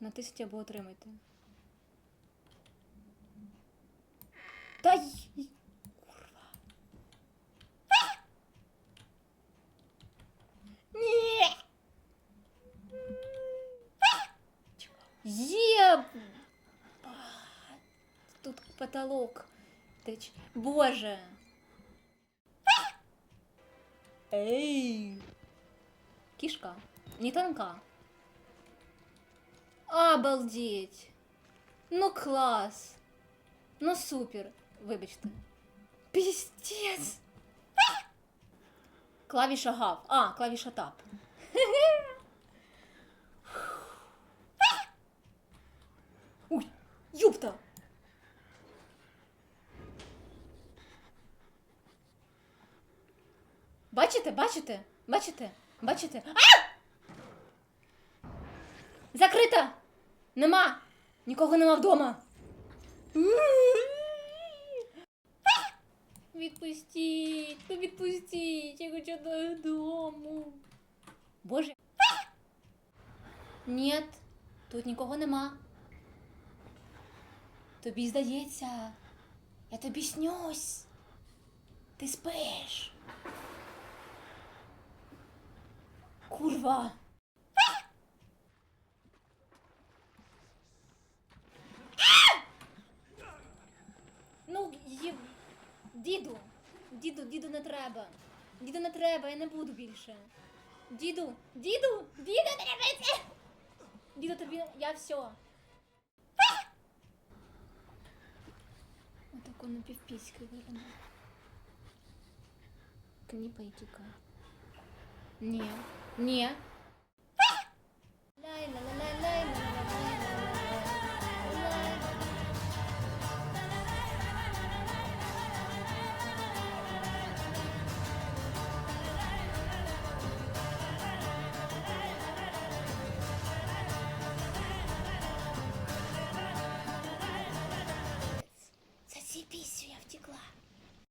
натисніть або отримайте. Та й... Курва. Ні! Є! А, Тут потолок. Теч... Боже! Ей! Кишка. Не тонка. Обалдеть! Ну клас! Ну супер! Вибачте. Піздець! Клавіша гав. А, клавіша тап. Ой, юпта! Бачите, бачите? Бачите? Бачите? А! Закрита! Нема! Нікого нема вдома. Відпустіть, ну відпустіть, я хочу додому. Боже. Ні, тут нікого нема. Тобі здається, я тобі снюсь. Ти спиш. Курва. діду, діду, діду не треба. Діду не треба, я не буду більше. Діду, діду, діду не треба. Діду, тобі, я все. Отако на півпіськи виглядає. Кніпа і тікає. Ні. Ні.